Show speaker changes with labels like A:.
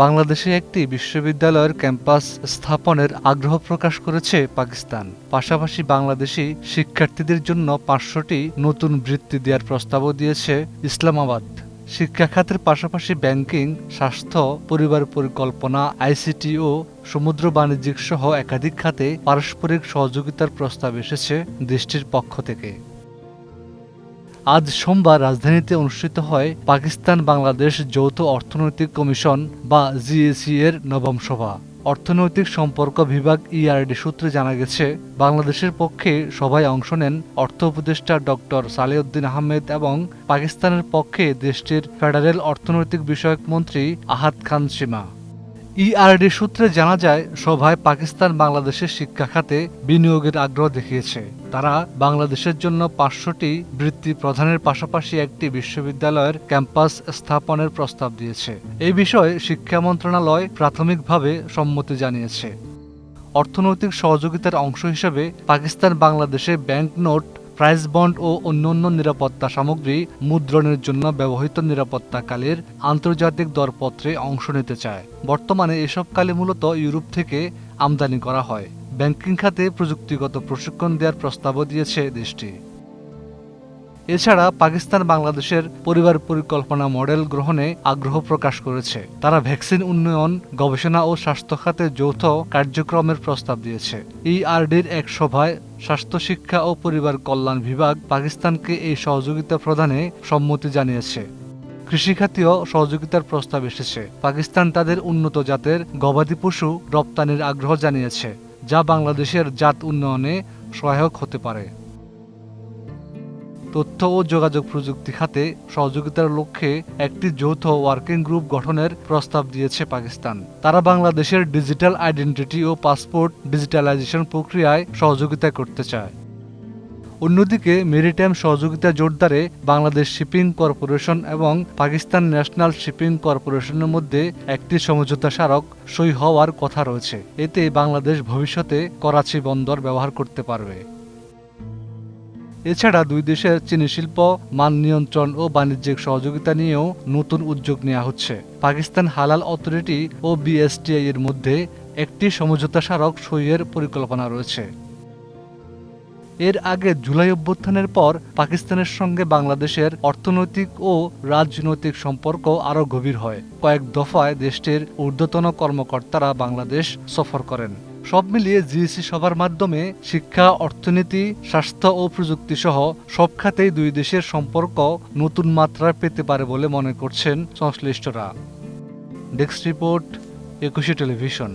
A: বাংলাদেশে একটি বিশ্ববিদ্যালয়ের ক্যাম্পাস স্থাপনের আগ্রহ প্রকাশ করেছে পাকিস্তান। পাশাপাশি বাংলাদেশি শিক্ষার্থীদের জন্য পাঁচশোটি নতুন বৃত্তি দেওয়ার প্রস্তাবও দিয়েছে ইসলামাবাদ। শিক্ষা খাতের পাশাপাশি ব্যাংকিং, স্বাস্থ্য, পরিবার পরিকল্পনা, আইসিটি ও সমুদ্র বাণিজ্যিক সহ একাধিক খাতে পারস্পরিক সহযোগিতার প্রস্তাব এসেছে দেশটির পক্ষ থেকে। আজ সোমবার রাজধানীতে অনুষ্ঠিত হয় পাকিস্তান বাংলাদেশ যৌথ অর্থনৈতিক কমিশন বা জিএসি এর নবম সভা। অর্থনৈতিক সম্পর্ক বিভাগ ইআরডি সূত্রে জানা গেছে, বাংলাদেশের পক্ষে সভায় অংশ নেন অর্থ উপদেষ্টা ডক্টর সালেউদ্দিন আহমেদ এবং পাকিস্তানের পক্ষে দেশটির ফেডারেল অর্থনৈতিক বিষয়ক মন্ত্রী আহাদ খান সীমা। ইআরডি সূত্রে জানা যায়, সভায় পাকিস্তান বাংলাদেশের শিক্ষা খাতে বিনিয়োগের আগ্রহ দেখিয়েছে। তারা বাংলাদেশের জন্য পাঁচশোটি বৃত্তি প্রধানের পাশাপাশি একটি বিশ্ববিদ্যালয়ের ক্যাম্পাস স্থাপনের প্রস্তাব দিয়েছে। এই বিষয়ে শিক্ষা মন্ত্রণালয় প্রাথমিকভাবে সম্মতি জানিয়েছে। অর্থনৈতিক সহযোগিতার অংশ হিসেবে পাকিস্তান বাংলাদেশে ব্যাংক নোট, প্রাইস বন্ড ও অন্যান্য নিরাপত্তা সামগ্রী মুদ্রণের জন্য ব্যবহৃত নিরাপত্তাকালের আন্তর্জাতিক দরপত্রে অংশ নিতে চায়। বর্তমানে এসব কালে মূলত ইউরোপ থেকে আমদানি করা হয়। ব্যাংকিং খাতে প্রযুক্তিগত প্রশিক্ষণ দেওয়ার প্রস্তাবও দিয়েছে দেশটি। এছাড়া পাকিস্তান বাংলাদেশের পরিবার পরিকল্পনা মডেল গ্রহণে আগ্রহ প্রকাশ করেছে। তারা ভ্যাকসিন উন্নয়ন, গবেষণা ও স্বাস্থ্য খাতে যৌথ কার্যক্রমের প্রস্তাব দিয়েছে। ইআরডির এক সভায় স্বাস্থ্য, শিক্ষা ও পরিবার কল্যাণ বিভাগ পাকিস্তানকে এই সহযোগিতা প্রদানে সম্মতি জানিয়েছে। কৃষিখাতীয় সহযোগিতার প্রস্তাব এসেছে। পাকিস্তান তাদের উন্নত জাতের গবাদি পশু রপ্তানির আগ্রহ জানিয়েছে। যা বাংলাদেশের জাত উন্নয়নে সহায়ক হতে পারে। তথ্য ও যোগাযোগ প্রযুক্তি খাতে সহযোগিতার লক্ষ্যে একটি যৌথ ওয়ার্কিং গ্রুপ গঠনের প্রস্তাব দিয়েছে পাকিস্তান। তারা বাংলাদেশের ডিজিটাল আইডেন্টিটি ও পাসপোর্ট ডিজিটালাইজেশন প্রক্রিয়ায় সহযোগিতা করতে চায়। অন্যদিকে মেরিটাইম সহযোগিতা জোরদারে বাংলাদেশ শিপিং কর্পোরেশন এবং পাকিস্তান ন্যাশনাল শিপিং কর্পোরেশনের মধ্যে একটি সমঝোতা স্মারক সই হওয়ার কথা রয়েছে। এতে বাংলাদেশ ভবিষ্যতে করাচি বন্দর ব্যবহার করতে পারবে। এছাড়া দুই দেশের চিনি শিল্প, মান নিয়ন্ত্রণ ও বাণিজ্যিক সহযোগিতা নিয়েও নতুন উদ্যোগ নেওয়া হচ্ছে। পাকিস্তান হালাল অথরিটি ও বিএসটিআই এর মধ্যে একটি সমঝোতা স্মারক সইয়ের পরিকল্পনা রয়েছে। এর আগে জুলাই অভ্যুত্থানের পর পাকিস্তানের সঙ্গে বাংলাদেশের অর্থনৈতিক ও রাজনৈতিক সম্পর্ক আরও গভীর হয়। কয়েক দফায় দেশটির ঊর্ধ্বতন কর্মকর্তারা বাংলাদেশ সফর করেন। সব মিলিয়ে জিএসি সভার মাধ্যমে শিক্ষা, অর্থনীতি, স্বাস্থ্য ও প্রযুক্তি সহ সব খাতেই দুই দেশের সম্পর্ক নতুন মাত্রা পেতে পারে বলে মনে করছেন সংশ্লিষ্টরা। Desk report, Ekushey television.